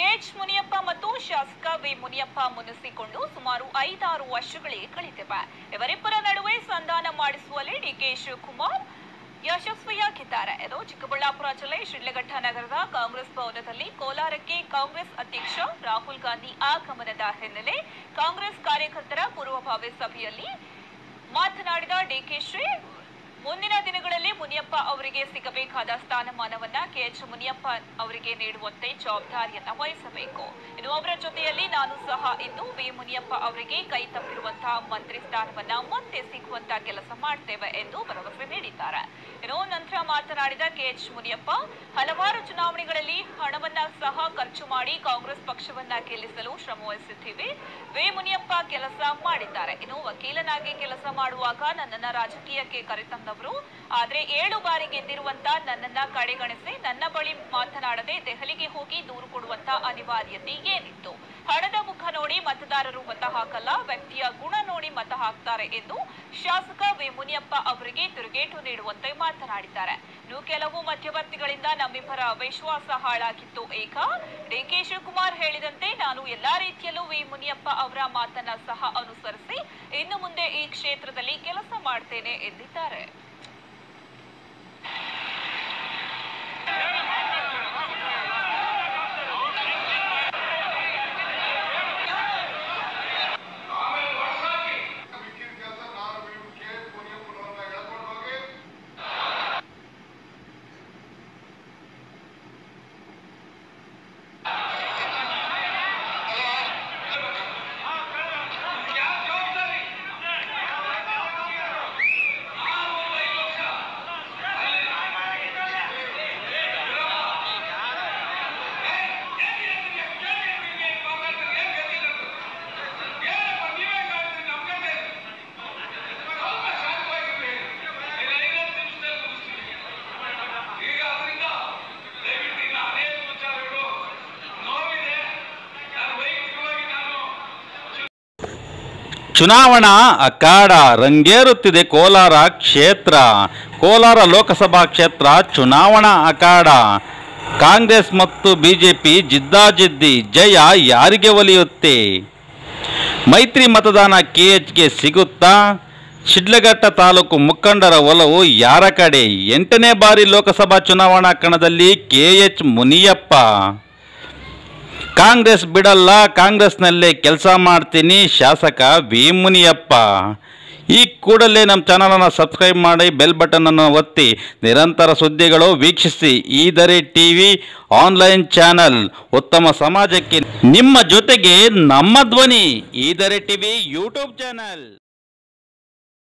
K H Muniyappa ಮತ್ತು ಶಾಸಕ V Muniyappa ಮುನಿಸಿಕೊಂಡು ಸುಮಾರು ಐದಾರು ವರ್ಷಗಳೇ ಕಳೆದಿವೆ. ಇವರಿಬ್ಬರ ನಡುವೆ ಸಂಧಾನ ಮಾಡಿಸುವಲ್ಲಿ ಡಿಕೆ ಶಿವಕುಮಾರ್ ಯಶಸ್ವಿಯಾಗಿದ್ದಾರೆ. ಇದು ಚಿಕ್ಕಬಳ್ಳಾಪುರ ಜಿಲ್ಲೆ ಶಿಡ್ಲಘಟ್ಟ ನಗರದ ಕಾಂಗ್ರೆಸ್ ಭವನದಲ್ಲಿ ಕೋಲಾರಕ್ಕೆ ಕಾಂಗ್ರೆಸ್ ಅಧ್ಯಕ್ಷ ರಾಹುಲ್ ಗಾಂಧಿ ಆಗಮನದ ಹಿನ್ನೆಲೆ ಕಾಂಗ್ರೆಸ್ ಕಾರ್ಯಕರ್ತರ ಪೂರ್ವಭಾವಿ ಸಭೆಯಲ್ಲಿ ಮಾತನಾಡಿದ ಡಿಕೆಶ್ರೀ ಮುಂದಿನ ದಿನಗಳಲ್ಲಿ ಮುನಿಯಪ್ಪ ಅವರಿಗೆ ಸಿಗಬೇಕಾದ ಸ್ಥಾನಮಾನವನ್ನ ಕೆಎಚ್ ಮುನಿಯಪ್ಪ ಅವರಿಗೆ ನೀಡುವಂತೆ ಜವಾಬ್ದಾರಿಯನ್ನ ವಹಿಸಬೇಕು. ಇನ್ನು ಅವರ ಜೊತೆಯಲ್ಲಿ ನಾನು ಸಹ ಇದ್ದು ವಿ ಮುನಿಯಪ್ಪ ಅವರಿಗೆ ಕೈ ತಪ್ಪಿರುವಂತಹ ಮಂತ್ರಿ ಸ್ಥಾನವನ್ನ ಮತ್ತೆ ಸಿಗುವಂತ ಕೆಲಸ ಮಾಡ್ತೇವೆ ಎಂದು ಭರವಸೆ ನೀಡಿದ್ದಾರೆ. ಇನ್ನು ನಂತರ ಮಾತನಾಡಿದ ಕೆಎಚ್ ಮುನಿಯಪ್ಪ, ಹಲವಾರು ಚುನಾವಣೆಗಳಲ್ಲಿ ಹಣವನ್ನ ಸಹ ಖರ್ಚು ಮಾಡಿ ಕಾಂಗ್ರೆಸ್ ಪಕ್ಷವನ್ನ ಗೆಲ್ಲಿಸಲು ಶ್ರಮವಹಿಸಿದ್ದೀವಿ ವಿ ಮುನಿಯಪ್ಪ ಕೆಲಸ ಮಾಡಿದ್ದಾರೆ. ಇನ್ನು ವಕೀಲನಾಗಿ ಕೆಲಸ ಮಾಡುವಾಗ ನನ್ನನ್ನ ರಾಜಕೀಯಕ್ಕೆ ಕರೆತಂದವರು. ಆದ್ರೆ ಏಳು ಬಾರಿ ಗೆದ್ದಿರುವಂತ ನನ್ನನ್ನ ಕಡೆಗಣಿಸಿ ನನ್ನ ಬಳಿ ಮಾತನಾಡದೆ ದೆಹಲಿಗೆ ಹೋಗಿ ದೂರು ಕೊಡುವಂತ ಅನಿವಾರ್ಯತೆ ಏನಿತ್ತು? ಹಣದ ಮುಖ ನೋಡಿ ಮತದಾರರು ಮತ ಹಾಕಲ್ಲ, ವ್ಯಕ್ತಿಯ ಗುಣ ನೋಡಿ ಮತ ಹಾಕ್ತಾರೆ ಎಂದು ಶಾಸಕ ವಿ ಮುನಿಯಪ್ಪ ಅವರಿಗೆ ತಿರುಗೇಟು ನೀಡುವಂತೆ ಮಾತನಾಡಿದ್ದಾರೆ. ಇನ್ನು ಕೆಲವು ಮಧ್ಯವರ್ತಿಗಳಿಂದ ನಮ್ಮಿಬ್ಬರ ವಿಶ್ವಾಸ ಹಾಳಾಗಿತ್ತು. ಏಕ ಡಿಕೆ ಶಿವಕುಮಾರ್ ಹೇಳಿದಂತೆ ನಾನು ಎಲ್ಲಾ ರೀತಿಯಲ್ಲೂ ವಿ. ಮುನಿಯಪ್ಪ ಅವರ ಮಾತನ್ನ ಸಹ ಅನುಸರಿಸಿ ಇನ್ನು ಮುಂದೆ ಈ ಕ್ಷೇತ್ರದಲ್ಲಿ ಕೆಲಸ ಮಾಡ್ತೇನೆ ಎಂದಿದ್ದಾರೆ. ಚುನಾವಣಾ ಅಖಾಡ ರಂಗೇರುತ್ತಿದೆ ಕೋಲಾರ ಕ್ಷೇತ್ರ. ಕೋಲಾರ ಲೋಕಸಭಾ ಕ್ಷೇತ್ರ ಚುನಾವಣಾ ಅಖಾಡ. ಕಾಂಗ್ರೆಸ್ ಮತ್ತು ಬಿಜೆಪಿ ಜಿದ್ದಾಜಿದ್ದಿ, ಜಯ ಯಾರಿಗೆ ಒಲಿಯುತ್ತೆ? ಮೈತ್ರಿ ಮತದಾನ ಕೆಎಚ್ಗೆ ಸಿಗುತ್ತಾ? ಶಿಡ್ಲಘಟ್ಟ ತಾಲೂಕು ಮುಖಂಡರ ಒಲವು ಯಾರ ಕಡೆ? ಎಂಟನೇ ಬಾರಿ ಲೋಕಸಭಾ ಚುನಾವಣಾ ಕಣದಲ್ಲಿ ಕೆಎಚ್ ಮುನಿಯಪ್ಪ. ಕಾಂಗ್ರೆಸ್ ಬಿಡಲ್ಲ, ಕಾಂಗ್ರೆಸ್ನಲ್ಲೇ ಕೆಲಸ ಮಾಡ್ತೀನಿ, ಶಾಸಕ ವಿ. ಮುನಿಯಪ್ಪ. ಈ ಕೂಡಲೇ ನಮ್ಮ ಚಾನಲನ್ನು ಸಬ್ಸ್ಕ್ರೈಬ್ ಮಾಡಿ, ಬೆಲ್ ಬಟನನ್ನು ಒತ್ತಿ, ನಿರಂತರ ಸುದ್ದಿಗಳು ವೀಕ್ಷಿಸಿ. ಈದರೆ ಟಿ ವಿ ಆನ್ಲೈನ್ ಚಾನಲ್, ಉತ್ತಮ ಸಮಾಜಕ್ಕೆ ನಿಮ್ಮ ಜೊತೆಗೆ ನಮ್ಮ ಧ್ವನಿ. ಈದರೆ ಟಿವಿ ಯೂಟ್ಯೂಬ್ ಚಾನಲ್.